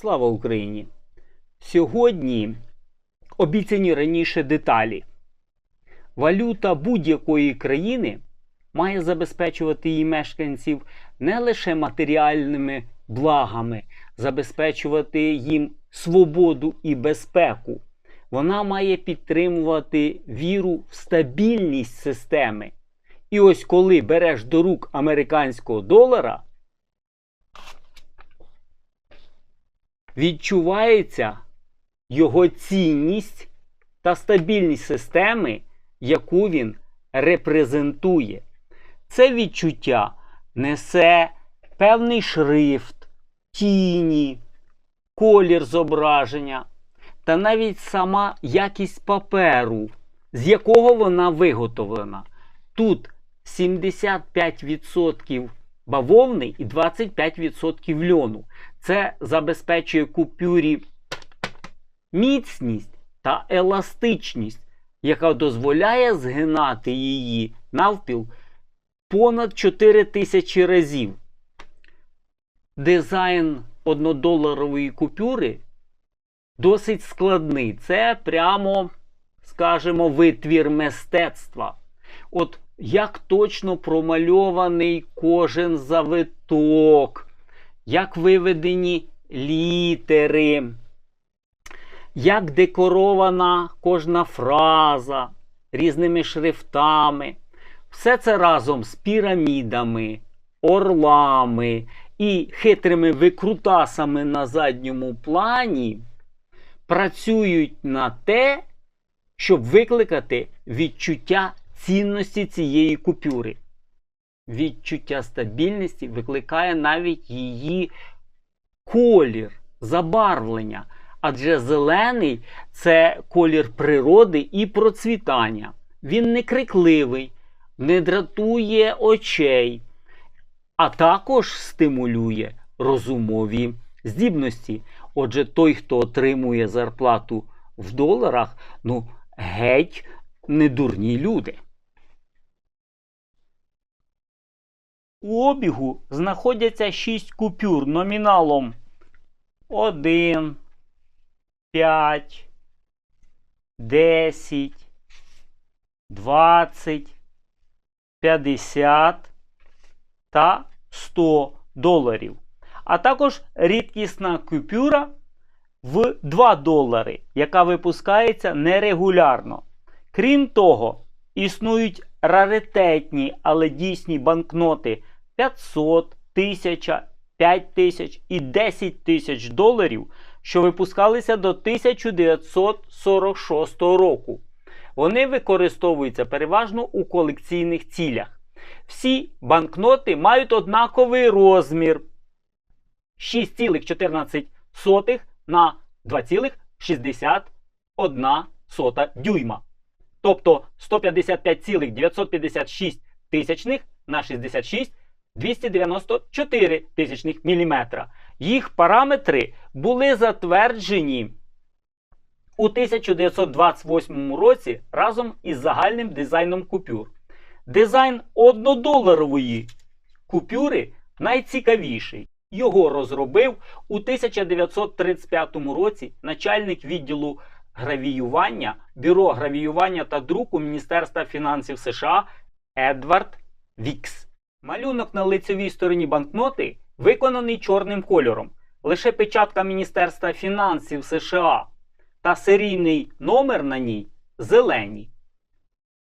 Слава Україні! Сьогодні обіцяні раніше деталі. Валюта будь-якої країни має забезпечувати її мешканців не лише матеріальними благами, забезпечувати їм свободу і безпеку. Вона має підтримувати віру в стабільність системи. І ось коли береш до рук американського долара, відчувається його цінність та стабільність системи, яку він репрезентує. Це відчуття несе певний шрифт, тіні, колір зображення та навіть сама якість паперу, з якого вона виготовлена. Тут 75% бавовни і 25% льону. Це забезпечує купюрі міцність та еластичність, яка дозволяє згинати її навпіл понад 4 тисячі разів. Дизайн однодоларової купюри досить складний. Це прямо, скажімо, витвір мистецтва. От як точно промальований кожен завиток, як виведені літери, як декорована кожна фраза різними шрифтами. Все це разом з пірамідами, орлами і хитрими викрутасами на задньому плані працюють на те, щоб викликати відчуття цінності цієї купюри. Відчуття стабільності викликає навіть її колір, забарвлення. Адже зелений це колір природи і процвітання. Він не крикливий, не дратує очей, а також стимулює розумові здібності. Отже, той, хто отримує зарплату в доларах, ну, геть не дурні люди. У обігу знаходяться 6 купюр номіналом 1, 5, 10, 20, 50 та 100 доларів. А також рідкісна купюра в 2 долари, яка випускається нерегулярно. Крім того, існують раритетні, але дійсні банкноти 500, 1000, 5000 і 10 тисяч доларів, що випускалися до 1946 року. Вони використовуються переважно у колекційних цілях. Всі банкноти мають однаковий розмір 6,14 на 2,61 дюйма. Тобто 155,956 тисячних на 66 294 тисячних міліметра. Їх параметри були затверджені у 1928 році разом із загальним дизайном купюр. Дизайн однодоларової купюри найцікавіший. Його розробив у 1935 році начальник відділу гравіювання Бюро гравіювання та друку Міністерства фінансів США Едвард Вікс. Малюнок на лицевій стороні банкноти виконаний чорним кольором. Лише печатка Міністерства фінансів США та серійний номер на ній зелені.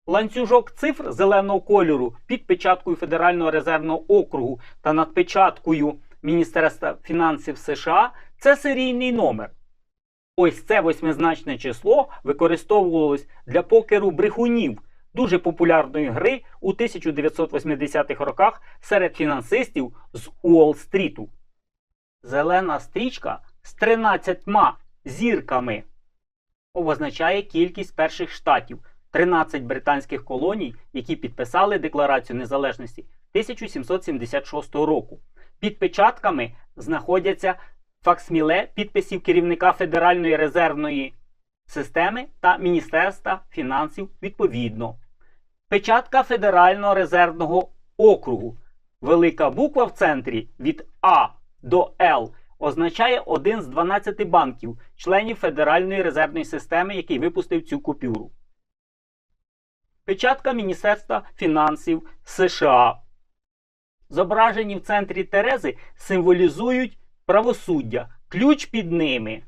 Ланцюжок цифр зеленого кольору під печаткою Федерального резервного округу та над печаткою Міністерства фінансів США це серійний номер. Ось це восьмизначне число використовувалось для покеру брехунів, дуже популярної гри у 1980-х роках серед фінансистів з Уолл-стріту. Зелена стрічка з 13 зірками означає кількість перших штатів 13 британських колоній, які підписали Декларацію незалежності 1776 року. Під печатками знаходяться факсміле підписів керівника Федеральної резервної системи та Міністерства фінансів відповідно. Печатка Федерального резервного округу. Велика буква в центрі від А до Л означає один з 12 банків, членів Федеральної резервної системи, який випустив цю купюру. Печатка Міністерства фінансів США. Зображені в центрі Терези символізують правосуддя, ключ під ними,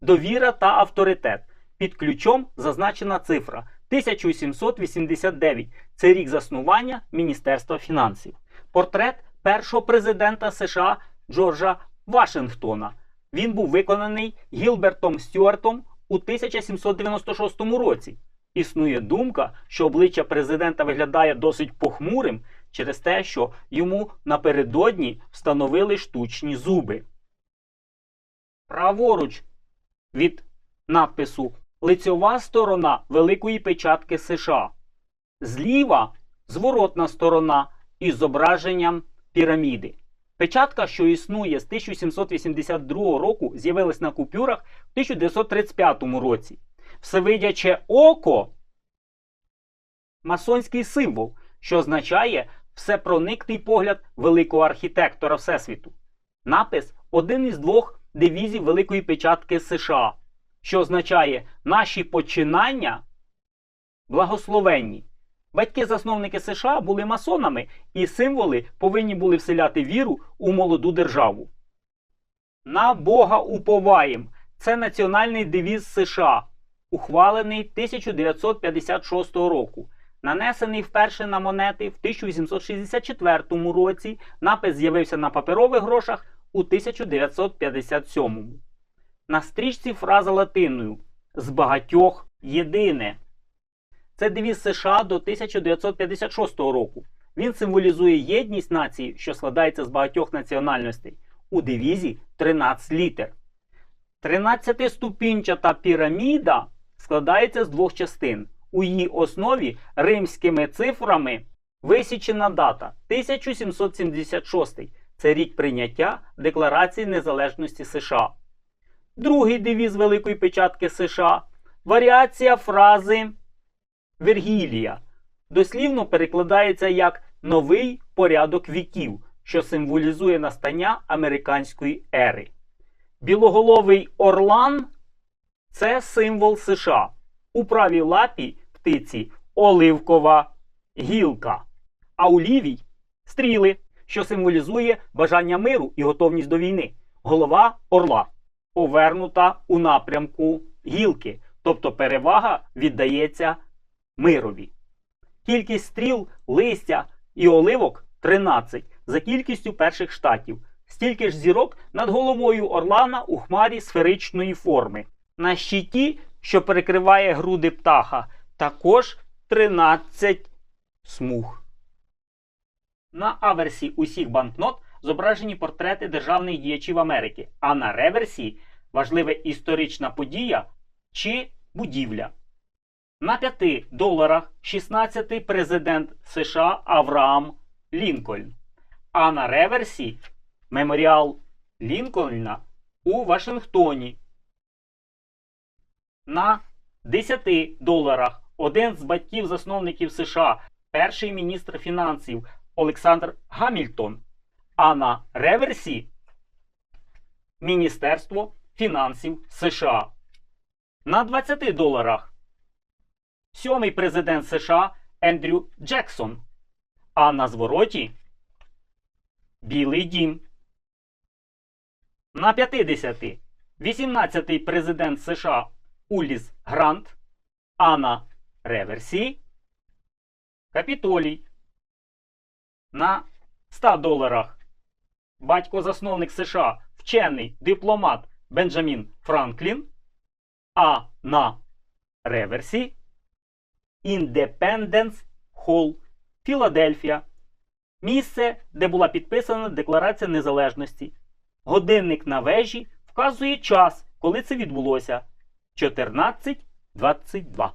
довіра та авторитет. Під ключом зазначена цифра 1789. Це рік заснування Міністерства фінансів. Портрет першого президента США Джорджа Вашингтона. Він був виконаний Гілбертом Стюартом у 1796 році. Існує думка, що обличчя президента виглядає досить похмурим через те, що йому напередодні встановили штучні зуби. Праворуч від надпису лицьова сторона великої печатки США. Зліва зворотна сторона із зображенням піраміди. Печатка, що існує з 1782 року, з'явилась на купюрах в 1935 році. Всевидяче око масонський символ, що означає всепроникний погляд великого архітектора Всесвіту. Напис один із двох дивізій Великої печатки США, що означає наші починання благословенні. Батьки-засновники США були масонами, і символи повинні були вселяти віру у молоду державу. На Бога уповаєм це національний девіз США, ухвалений 1956 року. Нанесений вперше на монети в 1864 році. Напис з'явився на паперових грошах у 1957. На стрічці фраза латиною з багатьох єдине. Це девіз США до 1956 року. Він символізує єдність нації, що складається з багатьох національностей. У девізі 13 літер. 13-ступінчата піраміда складається з двох частин. У її основі римськими цифрами висічена дата 1776. Це рік прийняття Декларації Незалежності США. Другий девіз Великої печатки США варіація фрази Вергілія. Дослівно перекладається як новий порядок віків, що символізує настання американської ери. Білоголовий орлан це символ США. У правій лапі птиці оливкова гілка, а у лівій стріли, що символізує бажання миру і готовність до війни. Голова орла повернута у напрямку гілки, тобто перевага віддається мирові. Кількість стріл, листя і оливок 13 за кількістю перших штатів. Стільки ж зірок над головою орлана у хмарі сферичної форми. На щиті, що перекриває груди птаха, також 13 смуг. На аверсі усіх банкнот зображені портрети державних діячів Америки, а на реверсі важлива історична подія чи будівля. На 5 доларах 16-й президент США Авраам Лінкольн. А на реверсі меморіал Лінкольна у Вашингтоні. На 10 доларах один з батьків-засновників США, перший міністр фінансів Олександр Гамільтон. А на реверсі Міністерство фінансів США. На 20 доларах сьомий президент США Ендрю Джексон. А на звороті Білий дім. На 50 18-й президент США Уліс Грант. А на реверсі Капітолій. На 100 доларах батько-засновник США, вчений дипломат Бенджамін Франклін. А на реверсі Індепенденс Холл, Філадельфія. Місце, де була підписана Декларація Незалежності. Годинник на вежі вказує час, коли це відбулося 14.22.